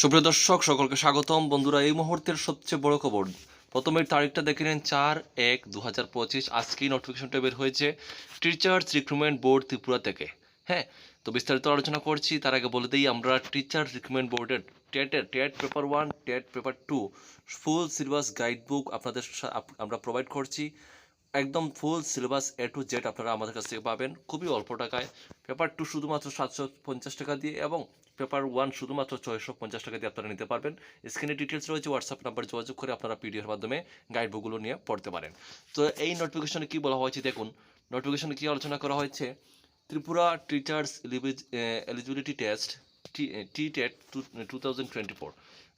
সুপ্রিয় দর্শক, সকলকে স্বাগতম। বন্ধুরা, এই মুহূর্তের সবচেয়ে বড় খবর। প্রথমের তারিখটা দেখে নিন, চার এক দু হাজার পঁচিশ। আজকেই নোটিফিকেশনটা বের হয়েছে টিচার্স রিক্রুটমেন্ট বোর্ড ত্রিপুরা থেকে। হ্যাঁ তো বিস্তারিত আলোচনা করছি। তার আগে বলে দিই, আমরা টিচার রিক্রুটমেন্ট বোর্ডের টেটের TET paper one TET paper two full syllabus guide book আপনাদের আমরা প্রোভাইড করছি। একদম full syllabus A to Z আপনারা আমাদের কাছ থেকে পাবেন খুবই অল্প টাকায় পেপার টু শুধুমাত্র সাতশো পঞ্চাশ টাকা দিয়ে এবং পেপার ওয়ান শুধুমাত্র ছয়শো পঞ্চাশ টাকা দিয়ে আপনারা নিতে পারবেন স্ক্রিনে ডিটেলস রয়েছে হোয়াটসঅ্যাপ নাম্বার যোগাযোগ করে আপনারা পিডিএফের মাধ্যমে গাইড বুকগুলো নিয়ে পড়তে পারেন তো এই নোটিফিকেশনে কী বলা হয়েছে দেখুন নোটিফিকেশনে কী আলোচনা করা হয়েছে Tripura teachers eligibility test T TET two thousand twenty four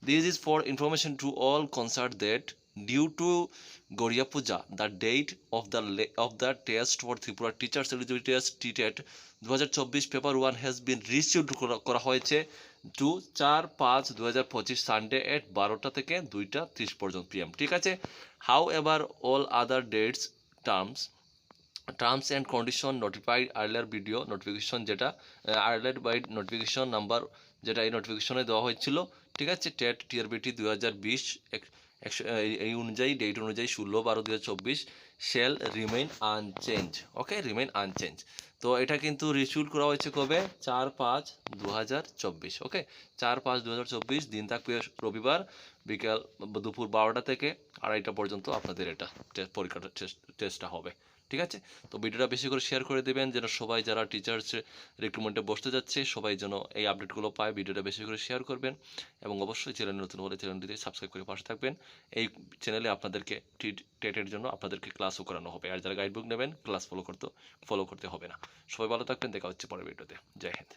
This is for information to all concerned that due to Gorya Puja, the date of the of the test for Tripura Teachers Eligibility Test TTET 2024 paper one has been received করা হয়েছে two চার পাঁচ দু হাজার পঁচিশ Sunday এট বারোটা থেকে দুইটা ত্রিশ পর্যন্ত পিএম ঠিক আছে? However all other dates terms terms and condition notified earlier video notification যেটা আর্লার বাইড নোটিফিকেশন নাম্বার যেটা এই নোটিফিকেশনে দেওয়া হয়েছিল ঠিক আছে? টেট টিআরবিটি দুই হাজার বিশ একশো এই- অনুযায়ী ডেট অনুযায়ী ষোলো বারো দু shall remain unchanged okay remain unchanged তো এটা কিন্তু রিচুল করা হয়েছে কবে? চার পাঁচ দু ওকে চার পাঁচ দু দিন থাকবে রবিবার, বিকাল দুপুর বারোটা থেকে আড়াইটা পর্যন্ত আপনাদের এটা পরীক্ষাটা টেস্ট টেস্টটা হবে। ঠিক আছে? তো ভিডিওটা বেশি করে শেয়ার করে দেবেন, যেন সবাই যারা টিচার্স রিক্রুটমেন্টে বসতে যাচ্ছে, সবাই যেন এই আপডেটগুলো পায়, ভিডিওটা বেশি করে শেয়ার করবেন এবং অবশ্যই চ্যানেল নতুন হলে চ্যানেলটিতে সাবস্ক্রাইব করে পাশে থাকবেন। এই চ্যানেলে আপনাদেরকে টেটের জন্য আপনাদেরকে ক্লাসও করানো হবে। আর যারা গাইডবুক নেবেন ক্লাস ফলো করতে ফলো করতে হবে না। সবাই ভালো থাকবেন, দেখা হচ্ছে পরের ভিডিওতে জয় হিন্দ।